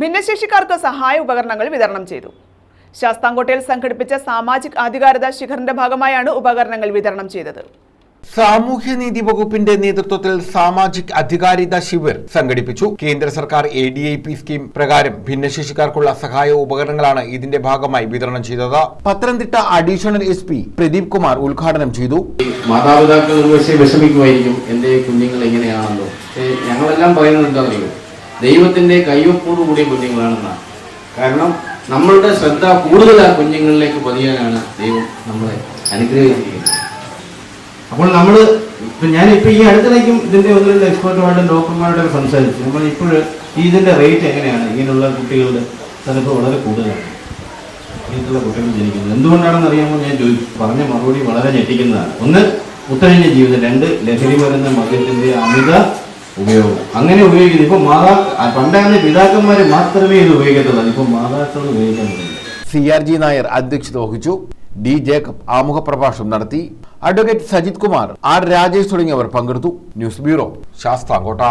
ഭിന്നശേഷിക്കാർക്ക് സഹായ ഉപകരണങ്ങൾ വിതരണം ചെയ്തു. ശാസ്താംകോട്ടയിൽ സംഘടിപ്പിച്ച സാമാജിക് അധികാരത ശിഖറിന്റെ ഭാഗമായാണ് ഉപകരണങ്ങൾ വിതരണം ചെയ്തത്. സാമൂഹ്യനീതി വകുപ്പിന്റെ നേതൃത്വത്തിൽ സാമാജിക് അധികാരിത ശിവിർ സംഘടിപ്പിച്ചു. കേന്ദ്ര സർക്കാർ A D I P scheme പ്രകാരം ഭിന്നശേഷിക്കാർക്കുള്ള സഹായ ഉപകരണങ്ങളാണ് ഇതിന്റെ ഭാഗമായി വിതരണം ചെയ്തത്. Pathanamthitta additional S P Pradeep Kumar ഉദ്ഘാടനം ചെയ്തു. മാതാപിതാക്കൾ വിഷമിക്കുമായിരിക്കും. എന്റെ കുഞ്ഞുങ്ങൾ എങ്ങനെയാണല്ലോ ഞങ്ങളെല്ലാം പറയുന്നത് എന്താണെന്നറിയോ? ദൈവത്തിന്റെ കൂടിയ കുഞ്ഞുങ്ങളാണെന്നാണ്. കാരണം നമ്മളുടെ ശ്രദ്ധ കൂടുതൽ ആ കുഞ്ഞുങ്ങളിലേക്ക് പതിയാനാണ് ദൈവം നമ്മളെ അനുഗ്രഹിച്ചിരിക്കുന്നത് അപ്പോൾ നമ്മൾ ഇപ്പം ഇപ്പം ഈ അടുത്തിടയ്ക്കും ഇതിന്റെ ഒന്ന് രണ്ട് എക്സ്പേർട്ടുമായിട്ടും ഡോക്ടർമാരോടൊക്കെ സംസാരിച്ചു. നമ്മൾ ഇപ്പോൾ ഇതിന്റെ റേറ്റ് എങ്ങനെയാണ്? ഇങ്ങനെയുള്ള കുട്ടികളുടെ തലപ്പ് വളരെ കൂടുതലാണ്. ഇങ്ങനെയുള്ള കുട്ടികൾ ജനിക്കുന്നത്. എന്തുകൊണ്ടാണെന്ന് അറിയാമോ? ഞാൻ ചോദിച്ചു പറഞ്ഞ മറുപടി വളരെ ഞെട്ടിക്കുന്നതാണ്. ഒന്ന് ഉത്തരഞ്ഞ ജീവിതം. രണ്ട് ലഹരി വരുന്ന മകത്തിന്റെ അമിത ഉപയോഗം. അങ്ങനെ ഉപയോഗിക്കുന്നത് ഇപ്പൊ മാതാ പണ്ടാണ് പിതാക്കന്മാര് മാത്രമേ ഇത് ഉപയോഗിക്കത്തുള്ളൂ. ഇപ്പൊ മാതാക്കൾ ഉപയോഗിക്കാൻ സി ആർ ജി നായർ അധ്യക്ഷത വഹിച്ചു. ഡി ജേക്കബ് ആമുഖ പ്രഭാഷണം നടത്തി. അഡ്വക്കേറ്റ് സജിത് കുമാർ ആർ രാജേഷ് തുടങ്ങിയവർ പങ്കെടുത്തു. News bureau Sasthamkotta.